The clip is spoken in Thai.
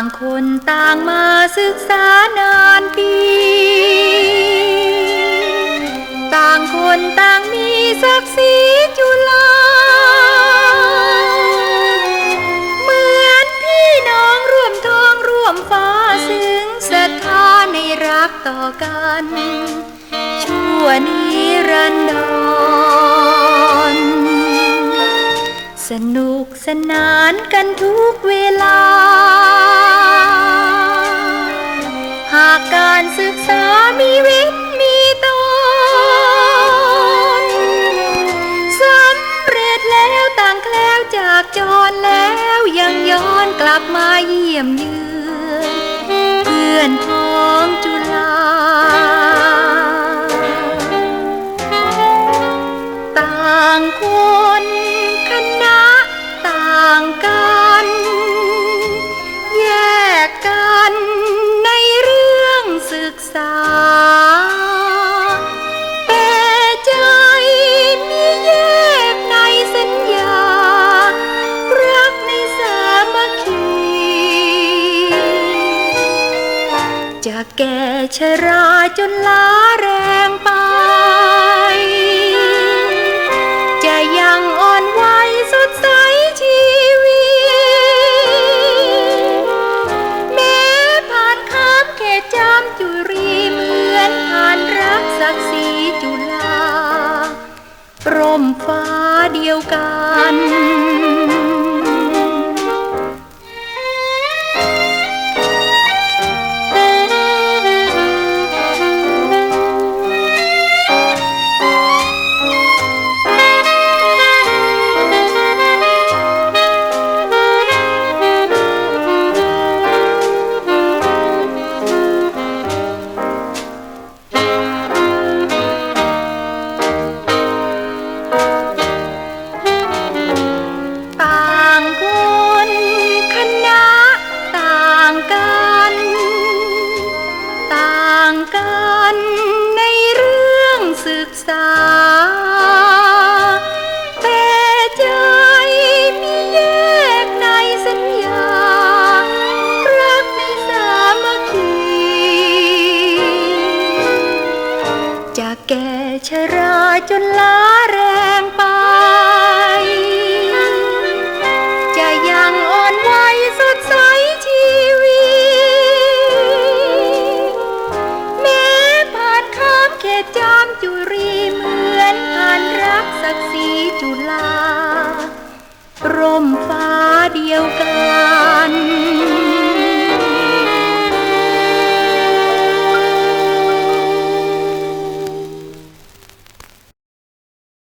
างคนต่างมาศึกษานานปี ต่างคนต่างมีศักดิ์ศรีจุฬาเหมือนพี่น้องร่วมท้องร่วมฟ้าซึ้งศรัทธาในรักต่อกัน ชั่วนิรันดร สนุกสนานกันทุกเวลา จรแล้วยังย้อนกลับมาเยี่ยมเยือน เพื่อนพ้องจุฬา จะแก่ชราจนล้าแรงไป จะยังอ่อนไหวสดใสชีวิตแม้ผ่านข้ามเขตจามจุรีเหมือนผ่านรักศักดิ์ศรีจุฬาร่มฟ้าเดียวกันางกันในเรื่องศึกษา แต่ใจมีแยกในสัญญา รักในสามัคคี จะแก่ชราจนลา จุรีเหมือนผ่านรักศักดิ์ศรีจุฬาร่มฟ้าเดียวกัน